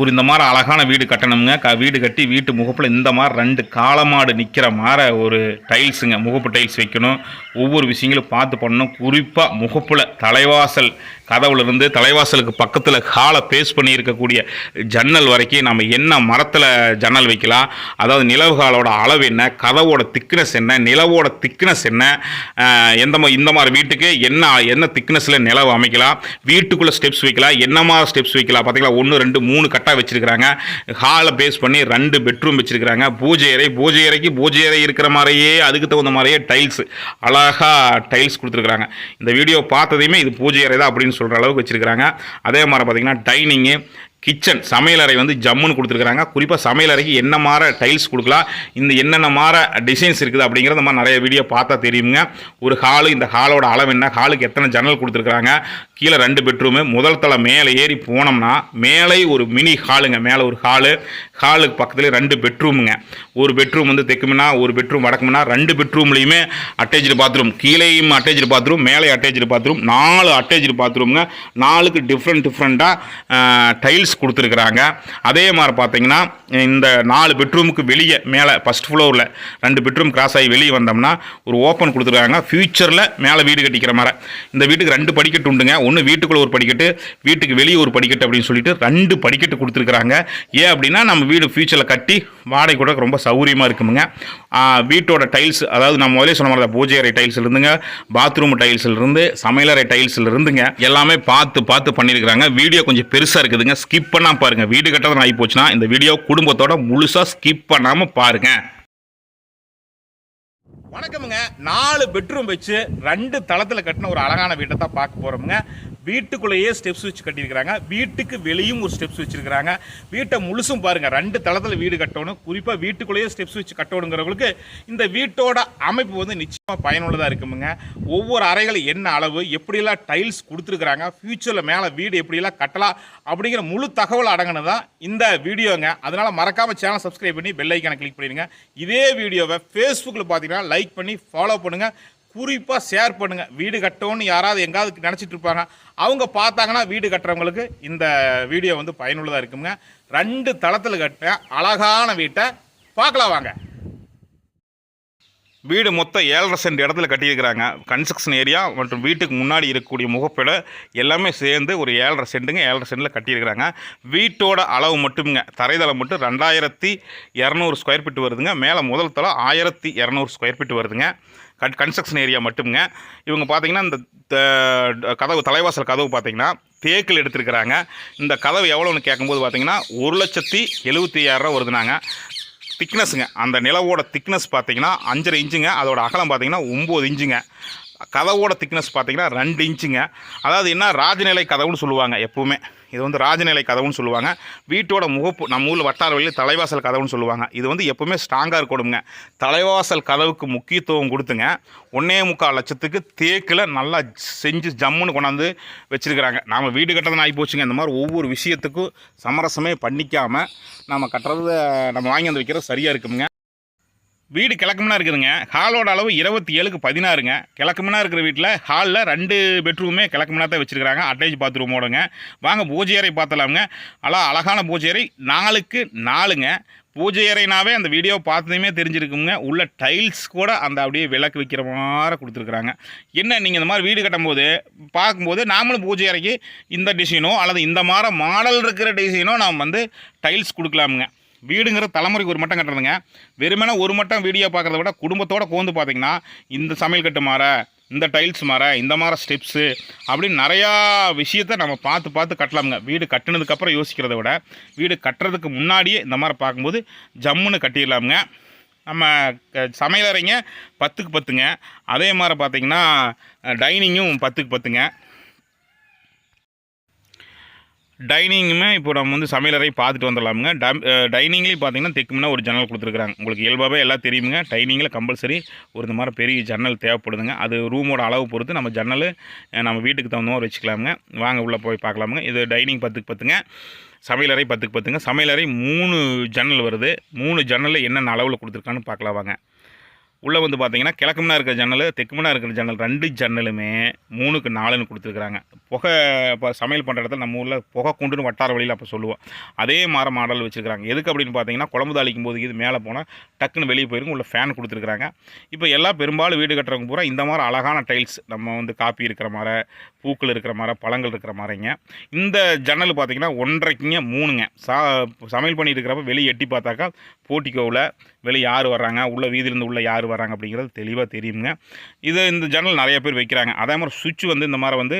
ஒரு இந்த மாதிரி அழகான வீடு கட்டணுங்க. க வீடு கட்டி வீட்டு முகப்பில் இந்த மாதிரி ரெண்டு காலமாடு நிற்கிற மாதிரி ஒரு டைல்ஸுங்க. முகப்பு டைல்ஸ் வைக்கணும். ஒவ்வொரு விஷயங்களும் பார்த்து பண்ணணும். குறிப்பாக முகப்பில் தலைவாசல் கதவுல இருந்து தலைவாசலுக்கு பக்கத்தில் ஹாலை பேஸ் பண்ணியிருக்கக்கூடிய ஜன்னல் வரைக்கும் நம்ம என்ன மரத்தில் ஜன்னல் வைக்கலாம். அதாவது நிலவு ஹாலோட அளவு என்ன? கதவோட திக்னஸ் என்ன? நிலவோட திக்னஸ் என்ன? எந்த மாதிரி இந்த மாதிரி வீட்டுக்கு என்ன என்ன திக்னஸில் நிலவு அமைக்கலாம். வீட்டுக்குள்ளே ஸ்டெப்ஸ் வைக்கலாம். என்ன மாதிரி ஸ்டெப்ஸ் வைக்கலாம்? பார்த்தீங்களா? ஒன்று ரெண்டு மூணு கரெக்டாக வச்சுருக்கிறாங்க. ஹாலை பேஸ் பண்ணி ரெண்டு பெட்ரூம் வச்சுருக்கிறாங்க. பூஜை அறை பூஜை அறைக்கு பூஜை அறை இருக்கிற மாதிரியே அதுக்கு தகுந்த மாதிரியே டைல்ஸ் அழகா டைல்ஸ் கொடுத்துருக்குறாங்க. இந்த வீடியோ பார்த்ததையுமே இது பூஜை அறை தான் அப்படின்னு சொல்கிற அளவுக்கு வச்சிருக்கிறாங்க. அதே மாதிரி பார்த்திங்கன்னா டைனிங்கு கிச்சன் சமையலறை வந்து ஜம்முன்னு கொடுத்துருக்குறாங்க. குறிப்பாக சமையலறைக்கு என்ன மாற டைல்ஸ் கொடுக்கலாம் இந்த என்னென்ன மாற டிசைன்ஸ் இருக்குது அப்படிங்கிறத நம்ம நிறைய வீடியோ பார்த்தா தெரியுங்க. ஒரு ஹாலு இந்த ஹாலோட அளவு என்ன? ஹாலுக்கு எத்தனை ஜன்னல் கொடுத்துருக்குறாங்க? கீழே ரெண்டு பெட்ரூமு முதல் தலை மேலே ஏறி போனோம்னா மேலே ஒரு மினி ஹாலுங்க மேலே ஒரு ஹாலு ஹாலுக்கு பக்கத்துலேயே ரெண்டு பெட்ரூமுங்க ஒரு பெட்ரூம் வந்து தெக்குமுன்னா ஒரு பெட்ரூம் வடக்குமுன்னா ரெண்டு பெட்ரூம்லேயுமே அட்டேச்சு பாத்ரூம் கீழேயும் அட்டேச்சு பாத்ரூம் மேலே அட்டேச்சு பாத்ரூம் நாலு அட்டேச்சு பாத்ரூமுங்க நாலுக்கு டிஃப்ரெண்ட் டிஃப்ரெண்ட்டாக டைல்ஸ் கொடுத்துருக்குறாங்க. அதே மாதிரி பார்த்தீங்கன்னா இந்த நாலு பெட்ரூமுக்கு வெளியே மேலே ஃபஸ்ட் ஃப்ளோரில் ரெண்டு பெட்ரூம் கிராஸ் ஆகி வெளியே வந்தோம்னா ஒரு ஓப்பன் கொடுத்துருக்காங்க. ஃப்யூச்சரில் மேலே வீடு கட்டிக்கிற மாதிரி. இந்த வீட்டுக்கு ரெண்டு படிக்கட்டு உண்டுங்க. ஒன்று வீட்டுக்குள்ளே ஒரு படிக்கட்டு வீட்டுக்கு வெளியே ஒரு படிக்கட்டு அப்படின்னு சொல்லிட்டு ரெண்டு படிக்கட்டு கொடுத்துருக்குறாங்க. ஏன் அப்படின்னா நம்ம வீடு ஃப்யூச்சரில் கட்டி வாடகை கூட ரொம்ப சௌகரியமாக இருக்குமுங்க. வீட்டோட டைல்ஸ் அதாவது நம்ம முதலே சொன்ன மாதிரி பூஜை அறை டைல்ஸ் இருந்துங்க பாத்ரூம் டைல்ஸில் இருந்து சமையலறை டைல்ஸில் இருந்துங்க எல்லாமே பார்த்து பார்த்து பண்ணியிருக்கிறாங்க. வீடியோ கொஞ்சம் பெருசாக இருக்குதுங்க. ஸ்கிப் பண்ணாம பாருங்க வீடு கட்டதான் ஆகி போச்சுன்னா இந்த வீடியோ குடும்பத்தோட முழுசாக ஸ்கிப் பண்ணாம பாருங்க. வணக்கமுங்க. நாலு பெட்ரூம் வச்சு ரெண்டு தளத்தில் கட்டின ஒரு அழகான வீட்டை தான் பார்க்க போகிறோமுங்க வீட்டுக்குள்ளேயே ஸ்டெப்ஸ் வச்சு கட்டியிருக்கிறாங்க. வீட்டுக்கு வெளியும் ஒரு ஸ்டெப்ஸ் வச்சிருக்கிறாங்க. வீட்டை முழுசும் பாருங்க ரெண்டு தளத்தில் வீடு கட்டணும். குறிப்பாக வீட்டுக்குள்ளேயே ஸ்டெப்ஸ் வச்சு கட்டணுங்கிறவங்களுக்கு இந்த வீட்டோட அமைப்பு வந்து நிச்சயமாக பயனுள்ளதாக இருக்குமுங்க. ஒவ்வொரு அறைகள் என்ன அளவு எப்படியெல்லாம் டைல்ஸ் கொடுத்துருக்குறாங்க ஃப்யூச்சரில் மேலே வீடு எப்படியெல்லாம் கட்டலாம் அப்படிங்கிற முழு தகவல் அடங்கினது தான் இந்த வீடியோங்க. அதனால் மறக்காமல் சேனல் சப்ஸ்கிரைப் பண்ணி பெல் ஐக்கானை கிளிக் பண்ணிடுங்க. இதே வீடியோவை ஃபேஸ்புக்கில் பார்த்தீங்கன்னா லைக் பண்ணி ஃபாலோ பண்ணுங்கள் குறிப்பாக ஷேர் பண்ணுங்கள் வீடு கட்டணும்னு யாராவது எங்காவது நினச்சிட்டு இருப்பாங்க. அவங்க பார்த்தாங்கன்னா வீடு கட்டுறவங்களுக்கு இந்த வீடியோ வந்து பயனுள்ளதாக இருக்குங்க. ரெண்டு தளத்தில் கட்ட அழகான வீட்டை பார்க்கலாம் வாங்க. வீடு மொத்தம் ஏழரை சென்ட் இடத்துல கட்டியிருக்கிறாங்க. கன்ஸ்ட்ரக்ஷன் ஏரியா மற்றும் வீட்டுக்கு முன்னாடி இருக்கக்கூடிய முகப்பிட எல்லாமே சேர்ந்து ஒரு ஏழரை சென்ட்டுங்க. ஏழரை சென்டில் கட்டியிருக்கிறாங்க. வீட்டோட அளவு மட்டும்ங்க. தரைதளம் மட்டும் ரெண்டாயிரத்தி இரநூறு ஸ்கொயர் ஃபீட் வருதுங்க. மேலே முதல் தளம் ஆயிரத்தி இரநூறு ஸ்கொயர் ஃபீட் வருதுங்க. கன் கன்ஸ்ட்ரக்ஷன் ஏரியா மட்டும்ங்க. இவங்க பார்த்தீங்கன்னா இந்த த- கதவு தலைவாசல் கதவு பார்த்தீங்கன்னா தேக்கில் எடுத்திருக்கிறாங்க. இந்த கதவு எவ்வளோன்னு கேட்கும்போது பார்த்தீங்கன்னா ஒரு லட்சத்தி எழுபத்தி ஐயாயிரரூவா வருதுனாங்க. திக்னஸுங்க அந்த நிலவோட திக்னஸ் பார்த்தீங்கன்னா அஞ்சரை இன்ச்சுங்க அதோட அகலம் பார்த்தீங்கன்னா ஒம்பது இன்ச்சுங்க கதவோட திக்னஸ் பார்த்தீங்கன்னா ரெண்டு இன்ச்சுங்க. அதாவது என்ன? ராஜநிலை கதவுன்னு சொல்லுவாங்க எப்பவுமே. இது வந்து ராஜநிலை கதவுன்னு சொல்லுவாங்க. வீட்டோட முகப்பு நம்ம ஊரில் வட்டார வழியில் தலைவாசல் கதவுன்னு சொல்லுவாங்க. இது வந்து எப்போவுமே ஸ்ட்ராங்காக இருக்கணுங்க. தலைவாசல் கதவுக்கு முக்கியத்துவம் கொடுத்துங்க. ஒன்னே முக்கால் லட்சத்துக்கு தேக்கில் நல்லா செஞ்சு ஜம்முன்னு கொண்டாந்து வச்சுருக்கிறாங்க. நாம் வீடு கட்டுறதுன்னு ஆகி போச்சுங்க. இந்த மாதிரி ஒவ்வொரு விஷயத்துக்கும் சமரசமே பண்ணிக்காமல் நம்ம கட்டுறத நம்ம வாங்கி வந்து வைக்கிறது சரியாக இருக்குங்க வீடு கிழக்குமனா இருக்குதுங்க. ஹாலோட அளவு இருபத்தி ஏழுக்கு பதினாறுங்க. கிழக்குமனா இருக்கிற வீட்டில் ஹாலில் ரெண்டு பெட்ரூமே கிழக்குமனா தான் வச்சுருக்காங்க அட்டாச் பாத்ரூமோடங்க வாங்க பூஜை அறை பார்த்தலாமுங்க. அழகா அழகான பூஜை அறை. நாலுக்கு நாலுங்க. பூஜை அறைனாவே அந்த வீடியோ பார்த்ததுமே தெரிஞ்சிருக்குங்க. உள்ள டைல்ஸ் கூட அந்த அப்படியே விளக்கு வைக்கிற மாதிரி கொடுத்துருக்குறாங்க. என்ன நீங்கள் இந்த மாதிரி வீடு கட்டும்போது பார்க்கும்போது நாமளும் பூஜை அறைக்கு இந்த டிசைனோ அல்லது இந்த மாதிரி மாடல் இருக்கிற டிசைனோ நாம் வந்து டைல்ஸ் கொடுக்கலாமுங்க. வீடுங்கிற தலைமுறைக்கு ஒரு மட்டம் கட்டுறதுங்க. வெறுமனே ஒரு மட்டம் வீடியோ பார்க்குறத விட குடும்பத்தோடு கோந்து பார்த்தீங்கன்னா இந்த சமையல் கட்டு மாற இந்த டைல்ஸ் மாற இந்த மாதிரி ஸ்டெப்ஸு அப்படின்னு நிறையா விஷயத்த நம்ம பார்த்து பார்த்து கட்டலாமுங்க. வீடு கட்டினதுக்கப்புறம் யோசிக்கிறத விட வீடு கட்டுறதுக்கு முன்னாடியே இந்த மாதிரி பார்க்கும்போது ஜம்முன்னு கட்டிடலாமுங்க. நம்ம சமையலறைங்க பத்துக்கு பத்துங்க. அதே மாதிரி பார்த்திங்கன்னா டைனிங்கும் பத்துக்கு பத்துங்க. டைனிங்குமே இப்போ நம்ம வந்து சமையலறை பார்த்துட்டு வந்துடலாமுங்க. டம் டைனிங்லேயும் பார்த்தீங்கன்னா தெக்குமுன்னா ஒரு ஜன்னல் கொடுத்துருக்குறாங்க. உங்களுக்கு இயல்பாகவே எல்லாம் தெரியுங்க டைனிங்கில் கம்பல்சரி ஒரு இந்த மாதிரி பெரிய ஜன்னல் தேவைப்படுதுங்க. அது ரூமோட அளவு பொறுத்து நம்ம ஜன்னல் நம்ம வீட்டுக்கு தகுந்த மாதிரி வச்சுக்கலாமுங்க. வாங்க உள்ளே போய் பார்க்கலாமுங்க. இது டைனிங் பத்துக்கு பத்துங்க. சமையலறை பத்துக்கு பத்துங்க. சமையலறை மூணு ஜன்னல் வருது. மூணு ஜன்னலில் என்னென்ன அளவில் கொடுத்துருக்கான்னு பார்க்கலாம் வாங்க. உள்ளே வந்து பார்த்தீங்கன்னா கிழக்குமனா இருக்கிற ஜன்னல் தெக்குமனா இருக்கிற ஜன்னல் ரெண்டு ஜன்னலுமே மூணுக்கு நாலுன்னு கொடுத்துருக்குறாங்க. புகை இப்போ சமையல் பண்ணுற இடத்துல நம்ம ஊரில் புகை குண்டுன்னு வட்டார வழியில் அப்போ சொல்லுவோம். அதே மாதிரி மாடல் வச்சுருக்காங்க எதுக்கு அப்படின்னு பார்த்தீங்கன்னா குழம்பு தாளிக்கும் போது இது மேலே போனால் டக்குன்னு வெளியே போயிருக்கும் உள்ள ஃபேன் கொடுத்துருக்குறாங்க. இப்போ எல்லாம் பெரும்பாலும் வீடு கட்டுறவங்க பூரா இந்த மாதிரி அழகான டைல்ஸ் நம்ம வந்து காப்பி இருக்கிற மாதிரி பூக்கள் இருக்கிற மாதிரி பழங்கள் இருக்கிற மாதிரிங்க இந்த ஜன்னல் பார்த்தீங்கன்னா ஒன்றரைக்குங்க மூணுங்க. சா சமையல் பண்ணிட்டு இருக்கிறப்ப வெளியே எட்டி பார்த்தாக்கா போட்டிக்கோவில் வெளியே யார் வர்றாங்க உள்ள வீதியிலேருந்து உள்ளே யார் வர்றாங்க அப்படிங்கிறது தெளிவாக தெரியுங்க. இது இந்த ஜன்னல் நிறைய பேர் வைக்கிறாங்க. அதே மாதிரி சுவிட்ச் வந்து இந்த மாதிரி வந்து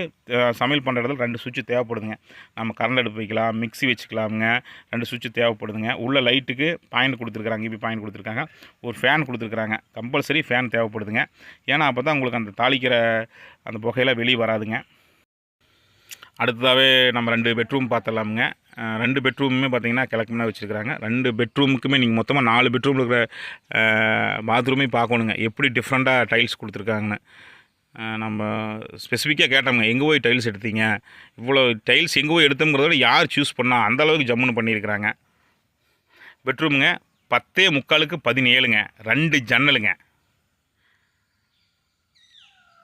சமையல் பண்ணுற இடத்துல ரெண்டு சுவிட்சு தேவைப்படுதுங்க. நம்ம கரண்ட் அடுப்பு வைக்கலாம் மிக்ஸி வச்சுக்கலாமுங்க. ரெண்டு சுவிட்சு தேவைப்படுதுங்க. உள்ள லைட்டுக்கு பாயிண்ட் கொடுத்துருக்காங்க இபி பாயிண்ட் கொடுத்துருக்காங்க. ஒரு ஃபேன் கொடுத்துருக்குறாங்க. கம்பல்சரி ஃபேன் தேவைப்படுதுங்க. ஏன்னா அப்போ தான் உங்களுக்கு அந்த தாளிக்கிற அந்த புகையெல்லாம் வெளியே வராதுங்க. அடுத்ததாகவே நம்ம ரெண்டு பெட்ரூம் பார்த்துடலாமுங்க ரெண்டு பெட்ரூமுமே பார்த்தீங்கன்னா கிழக்குமே வச்சுருக்குறாங்க. ரெண்டு பெட்ரூமுக்குமே நீங்கள் மொத்தமாக நாலு பெட்ரூமில் இருக்கிற பாத்ரூமே பார்க்கணுங்க எப்படி டிஃப்ரெண்ட்டாக டைல்ஸ் கொடுத்துருக்காங்கன்னு. நம்ம ஸ்பெசிஃபிக்காக கேட்டோம்ங்க. எங்கே போய் டைல்ஸ் எடுத்தீங்க? இவ்வளோ டைல்ஸ் எங்கே போய் எடுத்தோங்கிறத விட யார் சூஸ் பண்ணால் அந்த அளவுக்கு ஜம்முன்னு பண்ணியிருக்கிறாங்க. பெட்ரூமுங்க பத்தே முக்காலுக்கு பதினேழுங்க. ரெண்டு ஜன்னலுங்க.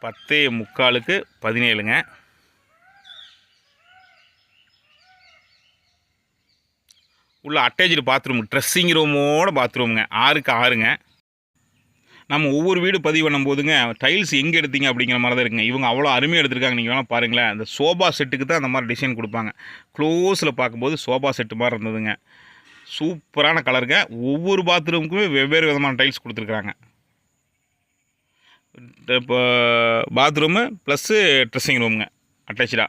பத்தே முக்காலுக்கு பதினேழுங்க. உள்ள அட்டேஜ்டு பாத்ரூம் ட்ரெஸ்ஸிங் ரூமோட பாத்ரூமுங்க ஆறுக்கு ஆறுங்க. நம்ம ஒவ்வொரு வீடு பதிவு பண்ணும் போதுங்க டைல்ஸ் எங்கே எடுத்தீங்க அப்படிங்கிற மாதிரி தான் இருக்குங்க. இவங்க அவ்வளோ அருமையாக எடுத்திருக்காங்க. நீங்கள் வேணால் பாருங்களேன். அந்த சோபா செட்டுக்கு தான் அந்த மாதிரி டிசைன் கொடுப்பாங்க. க்ளோஸில் பார்க்கும்போது சோபா செட்டு மாதிரி இருந்ததுங்க. சூப்பரான கலருங்க ஒவ்வொரு பாத்ரூமுக்குமே வெவ்வேறு விதமான டைல்ஸ் கொடுத்துருக்குறாங்க. இப்போ பாத்ரூமு ப்ளஸ்ஸு ட்ரெஸ்ஸிங் ரூமுங்க அட்டாச்சாக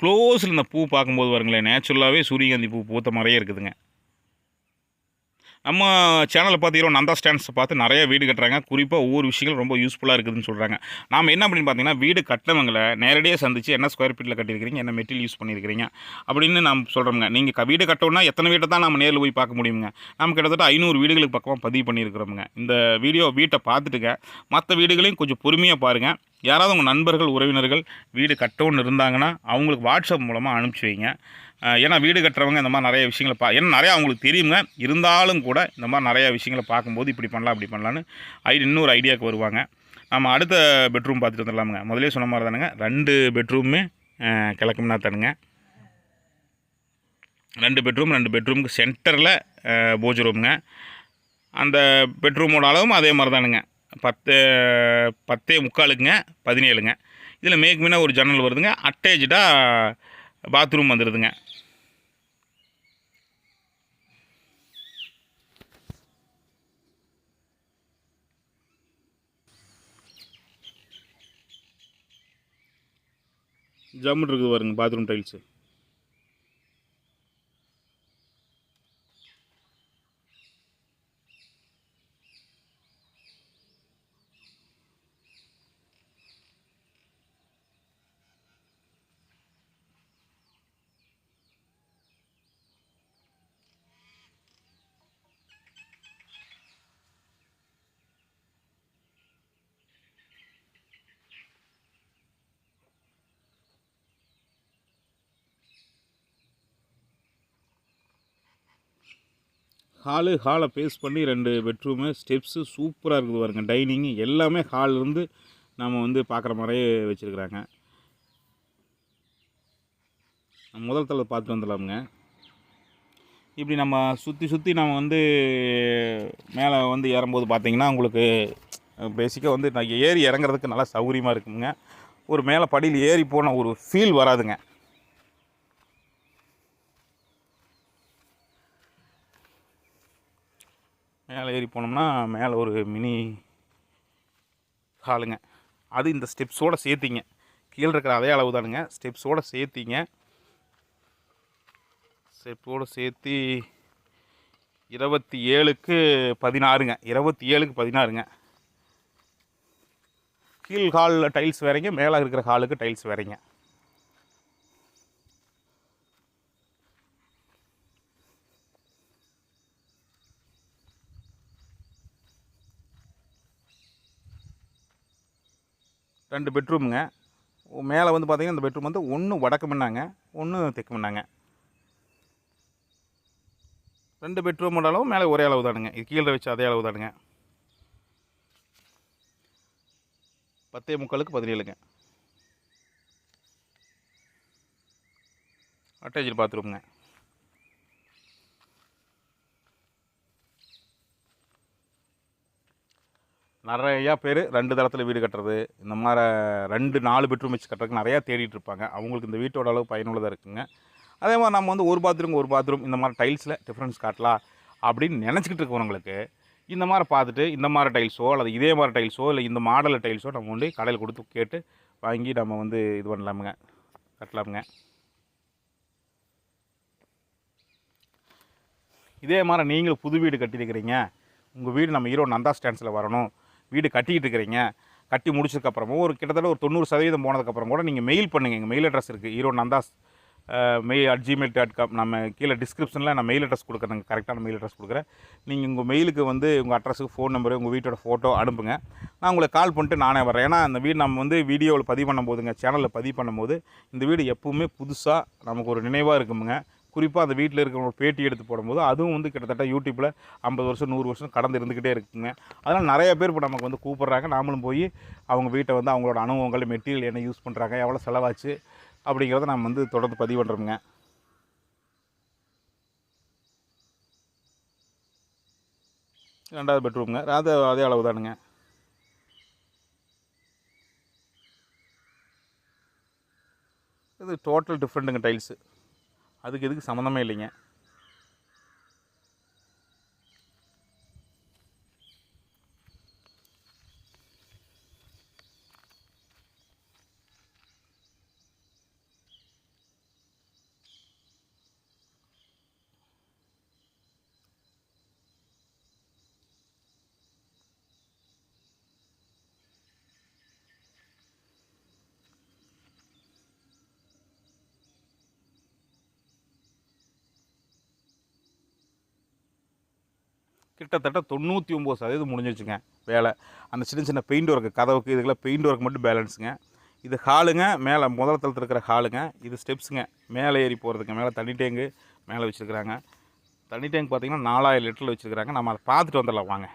க்ளோஸில் இந்த பூ பார்க்கும்போது பாருங்களேன். நேச்சுரலாகவே சூரியகாந்தி பூ பூத்த மாதிரியே இருக்குதுங்க. நம்ம சேனலில் பார்த்தீங்கன்னா நந்தா ஸ்டாண்ட்ஸ் பார்த்து நிறைய வீடு கட்டுறாங்க. குறிப்பாக ஒவ்வொரு விஷயங்களும் ரொம்ப யூஸ்ஃபுல்லாக இருக்குதுன்னு சொல்கிறாங்க நாம் என்ன அப்படின்னு பார்த்தீங்கன்னா வீடு கட்டினவங்களை நேரடியாக சந்திச்சு என்ன ஸ்கொயர் ஃபீட்டில் கட்டியிருக்கிறீங்க என்ன மெட்டீரியல் யூஸ் பண்ணியிருக்கிறீங்க அப்படின்னு நாம் சொல்கிறோங்க நீங்கள் வீடு கட்டணும்னா எத்தனை வீட்டை தான் நம்ம நேரில் போய் பார்க்க முடியுங்க நம்ம கிட்டத்தட்ட ஐநூறு வீடுகளுக்கு பக்கமாக பதிவு பண்ணியிருக்கிறோமுங்க. இந்த வீடியோ வீட்டை பார்த்துட்டுங்க. மற்ற வீடுகளையும் கொஞ்சம் பொறுமையாக பாருங்கள் யாராவது உங்கள் நண்பர்கள் உறவினர்கள் வீடு கட்டணும்னு இருந்தாங்கன்னா அவங்களுக்கு வாட்ஸ்அப் மூலமாக அனுப்பிச்சி வைங்க. ஏன்னா வீடு கட்டுறவங்க இந்த மாதிரி நிறைய விஷயங்களை பா ஏன்னா நிறையா அவங்களுக்கு தெரியுங்க. இருந்தாலும் கூட இந்த மாதிரி நிறையா விஷயங்களை பார்க்கும்போது இப்படி பண்ணலாம் இப்படி பண்ணலான்னு ஐ இன்னொரு ஐடியாவுக்கு வருவாங்க. நம்ம அடுத்த பெட்ரூம் பார்த்துட்டு வந்துடலாமுங்க. முதலே சொன்ன மாதிரி தானுங்க. ரெண்டு பெட்ரூமே கிழக்கும்னா தானுங்க. ரெண்டு பெட்ரூம் ரெண்டு பெட்ரூமுக்கு சென்டரில் போஜ் ரூமுங்க. அந்த பெட்ரூமோட அளவும் அதே மாதிரி தானுங்க. பத்து பத்தே முக்காலுக்குங்க பதினேழுங்க. இதில் மேக் மீனா ஒரு ஜன்னல் வருதுங்க. அட்டேச்சாக பாத்ரூம் வந்துடுதுங்க. ஜம்முன்னு இருக்குது பாருங்கள் பாத்ரூம் டைல்ஸு ஹாலு ஹாலை பேஸ் பண்ணி ரெண்டு பெட்ரூமு ஸ்டெப்ஸு சூப்பராக இருக்குது பாருங்க டைனிங்கு எல்லாமே ஹால் இருந்து நம்ம வந்து பார்க்குற மாதிரியே வச்சுருக்குறாங்க. முதல் தலை பார்த்துட்டு வந்துடலாமுங்க. இப்படி நம்ம சுற்றி சுற்றி நம்ம வந்து மேலே வந்து ஏறும்போது பார்த்திங்கன்னா உங்களுக்கு பேசிக்காக வந்து நான் ஏறி இறங்குறதுக்கு நல்லா சௌகரியமாக இருக்குங்க ஒரு மேலே படியில் ஏறி போன ஒரு ஃபீல் வராதுங்க. மேலே ஏறி போனோம்னா மேலே ஒரு மினி ஹாலுங்க. அது இந்த ஸ்டெப்ஸோடு சேர்த்திங்க. கீழே இருக்கிற அதே அளவு தானுங்க. ஸ்டெப்ஸோடு சேர்த்திங்க. ஸ்டெப்போடு சேர்த்தி இருபத்தி ஏழுக்கு பதினாறுங்க. இருபத்தி ஏழுக்கு பதினாறுங்க. கீழ் ஹாலில் டைல்ஸ் வேறங்க மேலே இருக்கிற ஹாலுக்கு டைல்ஸ் வேறங்க. ரெண்டு பெட்ரூமுங்க. மேலே வந்து பார்த்தீங்கன்னா இந்த பெட்ரூம் வந்து ஒன்று வடக்கு மண்ணாங்க ஒன்று தெற்கு மண்ணாங்க ரெண்டு பெட்ரூமோட அளவு மேலே ஒரே அளவு தானுங்க இது கீழே வச்சு அதே அளவு தானுங்க பத்தே முக்காலுக்கு பதினேழுங்க. அட்டாச்சு பாத்ரூம்ங்க. நிறையா பேர் ரெண்டு தளத்தில் வீடு கட்டுறது இந்த மாதிரி ரெண்டு நாலு பெட்ரூம் வச்சு கட்டுறதுக்கு நிறையா தேடிட்டு இருப்பாங்க. அவங்களுக்கு இந்த வீட்டோட அளவு பயனுள்ளதாக இருக்குங்க. அதே மாதிரி நம்ம வந்து ஒரு பாத்ரூம் ஒரு பாத்ரூம் இந்த மாதிரி டைல்ஸில் டிஃப்ரென்ஸ் காட்டலாம் அப்படின்னு நினச்சிக்கிட்டு இருக்கிறவங்களுக்கு இந்த மாதிரி பார்த்துட்டு இந்த மாதிரி டைல்ஸோ அல்லது இதே மாதிரி டைல்ஸோ இல்லை இந்த மாடலில் டைல்ஸோ நம்ம வந்து கடையில் கொடுத்து கேட்டு வாங்கி நம்ம வந்து இது பண்ணலாமுங்க. கட்டலாமுங்க. இதே மாதிரி நீங்களும் புது வீடு கட்டியிருக்கிறீங்க. உங்கள் வீடு நம்ம ஈரோடு நந்தா ஸ்டாண்ட்ஸில் வரணும். வீடு கட்டிக்கிட்டு இருக்கிறீங்க கட்டி முடிச்சதுக்கப்புறமும் ஒரு கிட்டத்தட்ட ஒரு தொண்ணூறு சதவீதம் போனதுக்கப்புறம் கூட நீங்கள் மெயில் பண்ணுங்கள் எங்கள் மெயில் அட்ரஸ் இருக்குது Erode Nandhas mail at Gmail dot com நம்ம கீழே டிஸ்கிரிப்ஷனில் நான் மெயில் அட்ரஸ் கொடுக்குறேன். கரெக்டான மெயில் அட்ரஸ் கொடுக்குறேன். நீங்கள் உங்கள் மெயிலுக்கு வந்து உங்கள் அட்ரஸுக்கு ஃபோன் நம்பரு உங்கள் வீட்டோட ஃபோட்டோ அனுப்புங்க. நான் உங்களுக்கு கால் பண்ணிட்டு நானே வரேன் ஏன்னா அந்த வீடு நம்ம வந்து வீடியோவில் பதிவு பண்ணும் போதுங்க சேனலில் பதிவு பண்ணும்போது இந்த வீடு எப்பவுமே புதுசாக நமக்கு ஒரு நினைவாக இருக்குமுங்க. குறிப்பாக அந்த வீட்டில் இருக்கிறவங்க பேட்டி எடுத்து போடும்போது அதுவும் வந்து கிட்டத்தட்ட யூடியூப்பில் ஐம்பது வருஷம் நூறு வருஷம் கடந்து இருந்துக்கிட்டே இருக்குங்க. அதனால் நிறைய பேர் இப்போ நமக்கு வந்து கூப்பிட்றாங்க. நாமளும் போய் அவங்க வீட்டை வந்து அவங்களோட அனுபவங்கள் மெட்டீரியல் என்ன யூஸ் பண்ணுறாங்க எவ்வளோ செலவாச்சு அப்படிங்கிறத நம்ம வந்து தொடர்ந்து பதிவு பண்ணுறோமுங்க ரெண்டாவது பெட்ரூம்ங்க. அது அதே அளவு தானுங்க. இது டோட்டல் டிஃப்ரெண்ட்டுங்க டைல்ஸு அதுக்கு இதுக்கு சம்மந்தமே இல்லைங்க. கிட்டத்தட்ட தொண்ணூற்றி ஒம்பது சதவீதம் முடிஞ்சிச்சுங்க வேலை. அந்த சின்ன சின்ன பெயிண்ட் ஒர்க்கு கதவுக்கு இதுக்கெல்லாம் பெயிண்ட் ஒர்க் மட்டும் பேலன்ஸுங்க இது ஹாலுங்க மேலே முதல் தளத்தில் இருக்கிற ஹாலுங்க இது ஸ்டெப்ஸுங்க மேலே ஏறி போகிறதுக்கு மேலே தண்ணி டேங்கு மேலே வச்சுருக்குறாங்க. தண்ணி டேங்க் பார்த்தீங்கன்னா நாலாயிரம் லிட்டரில் வச்சுருக்குறாங்க. நம்ம அதை பார்த்துட்டு வந்துடலாம் வாங்க.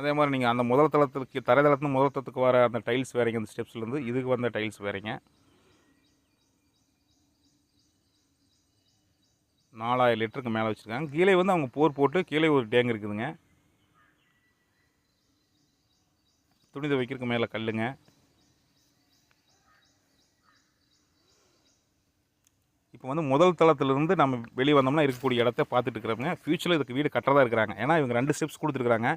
அதே மாதிரி நீங்கள் அந்த முதல் தளத்துக்கு தரைதளத்துலேருந்து முதல் தளத்துக்கு வர அந்த டைல்ஸ் வேறீங்க அந்த ஸ்டெப்ஸ்லேருந்து இதுக்கு வந்த டைல்ஸ் வேறீங்க. நாலாயிரம் லிட்டருக்கு மேலே வச்சுருக்காங்க. கீழே வந்து அவங்க போர் போட்டு கீழே ஒரு டேங்க் இருக்குதுங்க. துணி துவைக்கிறதுக்கு மேலே கல்லுங்க. இப்போ வந்து முதல் தளத்திலிருந்து நம்ம வெளியே வந்தோம்னா இருக்கக்கூடிய இடத்த பார்த்துட்டு இருக்கிறவங்க ஃப்யூச்சரில் இதுக்கு வீடு கட்டுறதா இருக்கிறாங்க. ஏன்னா இவங்க ரெண்டு ஸ்டெப்ஸ் கொடுத்துருக்காங்க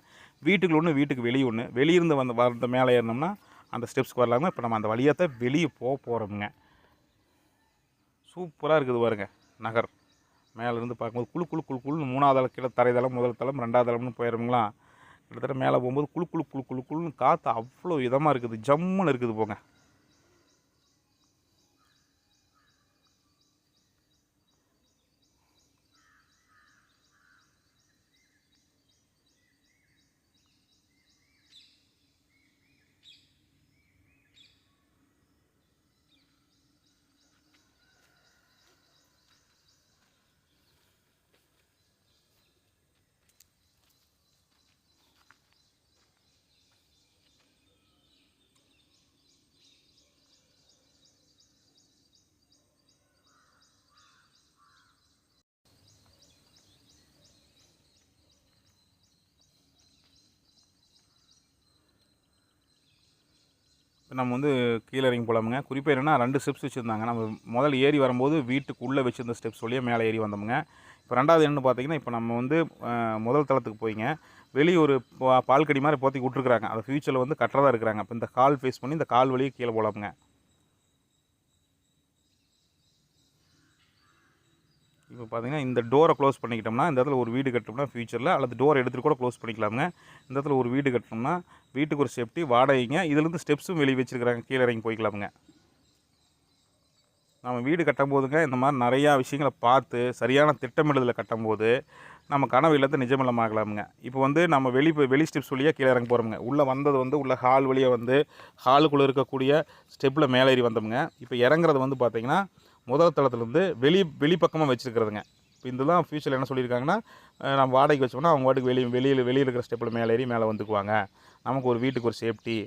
வீட்டுக்குள்ள ஒன்று வீட்டுக்கு வெளியே ஒன்று வெளியிருந்து வந்த வந்த மேலே ஏறினோம்னா அந்த ஸ்டெப்ஸ்க்கு வரலாங்க. இப்போ நம்ம அந்த வழியாக தான் வெளியே போக போகிறோமுங்க சூப்பராக இருக்குது பாருங்க நகர். மேலேருந்து பார்க்கும்போது குழு குழு குழு குழு மூணாவது தளம் கீழே தரைதளம் முதல் தளம் ரெண்டாவது தளம்னு போயிடுங்களா கிட்டத்தட்ட மேலே போகும்போது குழு குழு குழு குழு குழுன்னு காற்று அவ்வளோ இதமாக இருக்குது. ஜம்முன்னு இருக்குது போங்க. நம்ம வந்து கீழே இறங்கி போகலாமுங்க குறிப்பாக என்னென்னா ரெண்டு ஸ்டெப்ஸ் வச்சுருந்தாங்க. நம்ம முதல்ல ஏறி வரும்போது வீட்டுக்குள்ளே வச்சுருந்த ஸ்டெப்ஸ் வழியாக மேலே ஏறி வந்தோமுங்க. இப்போ ரெண்டாவது என்னென்னு பார்த்தீங்கன்னா இப்போ நம்ம வந்து முதல் தளத்துக்கு போய்ங்க. வெளியே ஒரு பா- பால்கடி மாதிரி போற்றி விட்ருக்குறாங்க அதை ஃபியூச்சரில் வந்து கட்டுறதா இருக்கிறாங்க. இப்போ இந்த கால் ஃபேஸ் பண்ணி இந்த கால் வழியே கீழே போகலாமுங்க இப்போ பார்த்தீங்கன்னா இந்த டோரை க்ளோஸ் பண்ணிக்கிட்டோம்னா இந்த இடத்துல ஒரு வீடு கட்டோம்னா ஃபியூச்சரில் அல்லது டோர் எடுத்துகிட்டு கூட க்ளோஸ் பண்ணிக்கலாமுங்க. இந்த இடத்துல ஒரு வீடு கட்டணும்னா வீட்டுக்கு ஒரு சேஃப்டி வாடகைங்க. இதுலேருந்து ஸ்டெப்ஸும் வெளியே வச்சுருக்கிறாங்க. கீழே இறங்கி போய்க்கலாமுங்க. நம்ம வீடு கட்டும்போதுங்க இந்த மாதிரி நிறையா விஷயங்களை பார்த்து சரியான திட்டமிடுதலில் கட்டும்போது நம்ம கனவு இல்லத்தை நிஜமில்லமாகலாமுங்க இப்போ வந்து நம்ம வெளி வெளி ஸ்டெப்ஸ் வழியாக கீழே இறங்க போகிறோமுங்க உள்ளே வந்தது வந்து உள்ள ஹால் வழியாக வந்து ஹாலுக்குள்ளே இருக்கக்கூடிய ஸ்டெப்பில் மேலே ஏறி வந்தோமுங்க. இப்போ இறங்குறது வந்து பார்த்திங்கன்னா முதல் தளத்துலேருந்து வெளி வெளிப்பக்கமாக வச்சுருக்கிறதுங்க. இப்போ இதெல்லாம் ஃப்யூச்சரில் என்ன சொல்லியிருக்காங்கன்னா நம்ம வாடகைக்கு வச்சோம்னா அவங்க வாட்டுக்கு வெளியே வெளியில் வெளியில் இருக்கிற ஸ்டெப்பில் மேலே ஏறி மேலே வந்துக்குவாங்க. நமக்கு ஒரு வீட்டுக்கு ஒரு சேஃப்டி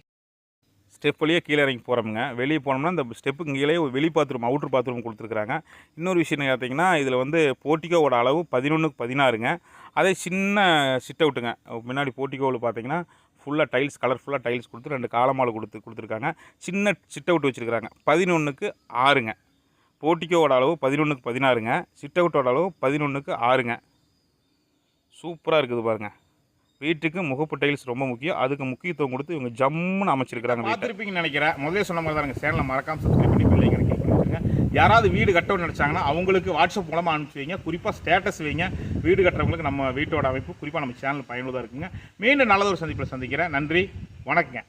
ஸ்டெப் கீழே இறங்கி போகிறோமுங்க வெளியே போனோம்னா இந்த ஸ்டெப்புக்கு கீழே ஒரு வெளி பாத்ரூம் அவுட்ரு பாத்ரூம் கொடுத்துருக்குறாங்க. இன்னொரு விஷயம் பார்த்தீங்கன்னா இதில் வந்து போர்ட்டிகோவோட அளவு பதினொன்றுக்கு பதினாறுங்க. அதே சின்ன சிட் அவுட்டுங்க முன்னாடி போர்ட்டிகோவில் பார்த்தீங்கன்னா ஃபுல்லாக டைல்ஸ் கலர்ஃபுல்லாக டைல்ஸ் கொடுத்து ரெண்டு காலமாலை கொடுத்து கொடுத்துருக்காங்க. சின்ன சிட் அவுட் வச்சுருக்காங்க பதினொன்றுக்கு ஆறுங்க. போர்ட்டிகோவோட அளவு பதினொன்றுக்கு பதினாறுங்க சிட் அவுட்டோட அளவு பதினொன்றுக்கு ஆறுங்க. சூப்பராக இருக்குது பாருங்க. வீட்டுக்கு முகப்பு டைல்ஸ் ரொம்ப முக்கியம். அதுக்கு முக்கியத்துவம் கொடுத்து இவங்க ஜம்முன்னு அமைச்சிருக்கிறாங்க பார்த்துருப்பீங்கன்னு நினைக்கிறேன். முதலே சொன்ன மாதிரி தாங்க சேனலை மறக்காமல் சப்ஸ்கிரைப் பண்ணி பிள்ளைங்க யாராவது வீடு கட்டணும்னு நினச்சாங்கன்னா அவங்களுக்கு வாட்ஸ்அப் மூலமாக அனுப்பிச்சு வைங்க. குறிப்பாக ஸ்டேட்டஸ் வைங்க. வீடு கட்டுறவங்களுக்கு நம்ம வீட்டோட அமைப்பு குறிப்பாக நம்ம சேனல் பயனுள்ளதாக இருக்குங்க. மீண்டும் நல்லதொரு சந்திப்பில் சந்திக்கிறேன். நன்றி. வணக்கங்க.